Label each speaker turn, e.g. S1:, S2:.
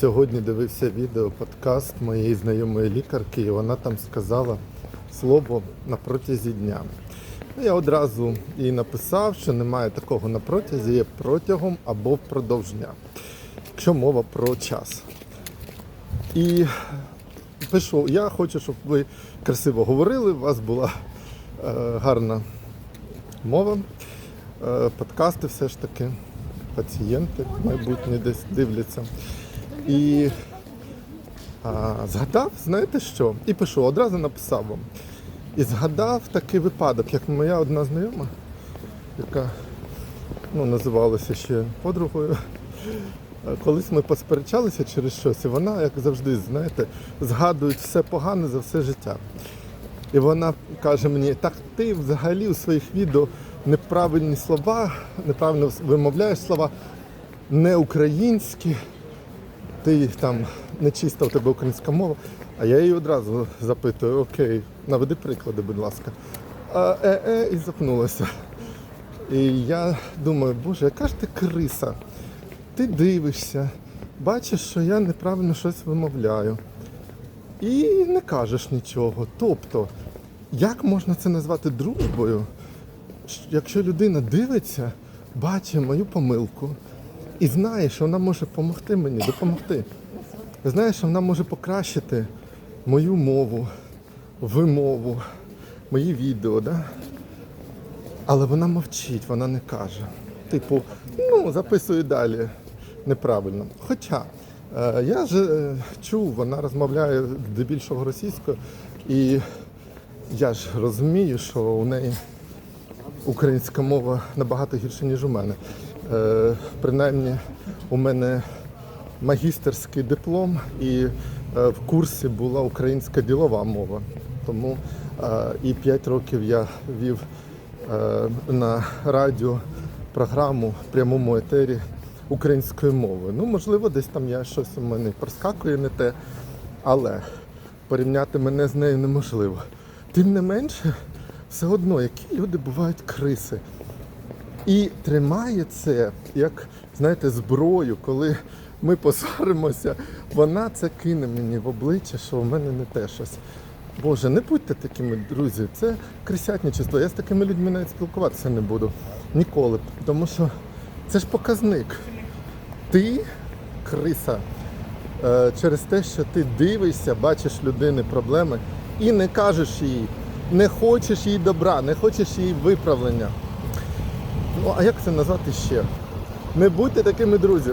S1: Сьогодні дивився відео, подкаст моєї знайомої лікарки, і вона там сказала слово на протязі дня. Ну, Я одразу їй написав, що немає такого на протязі, є протягом або впродовж дня, якщо мова про час. І пишу, я хочу, щоб ви красиво говорили, у вас була е, гарна мова, е, подкасти все ж таки, пацієнти майбутні десь дивляться. І а, згадав, знаєте що? І пишу, одразу написав вам. І згадав такий випадок, як моя одна знайома, яка ну, називалася ще подругою. Колись ми посперечалися через щось, і вона, як завжди, знаєте, згадує все погане за все життя. І вона каже мені, так ти взагалі у своїх відео неправильні слова, неправильно вимовляєш слова, не українські, ти там не чиста у тебе українська мова. А я її одразу запитую, окей, наведи приклади, будь ласка. А, е, е, і запнулася. І я думаю, боже, яка ж ти криса? Ти дивишся, бачиш, що я неправильно щось вимовляю. І не кажеш нічого. Тобто, як можна це назвати дружбою, якщо людина дивиться, бачить мою помилку і знає, що вона може допомогти мені, допомогти. Знає, що вона може покращити мою мову, вимову, мої відео, да? але вона мовчить, вона не каже. Типу, ну, записую далі неправильно. Хоча е, я ж е, чув, вона розмовляє здебільшого російською, і я ж розумію, що у неї українська мова набагато гірша, ніж у мене. Е, принаймні, у мене магістерський диплом і е, в курсі була українська ділова мова. Тому е, і 5 років я вів на радіо програму в прямому етері українською мовою. Ну, можливо, десь там я щось у мене проскакує не те, але порівняти мене з нею неможливо. Тим не менше, все одно, які люди бувають криси. І тримає це як, знаєте, зброю, коли ми посваримося, вона це кине мені в обличчя, що в мене не те щось. Боже, не будьте такими, друзі, це крисятничество. Я з такими людьми навіть спілкуватися не буду ніколи. Тому що це ж показник. Ти криса е, через те, що ти дивишся, бачиш людини проблеми і не кажеш їй, не хочеш їй добра, не хочеш їй виправлення. Ну, а як це назвати ще? Не будьте такими друзі.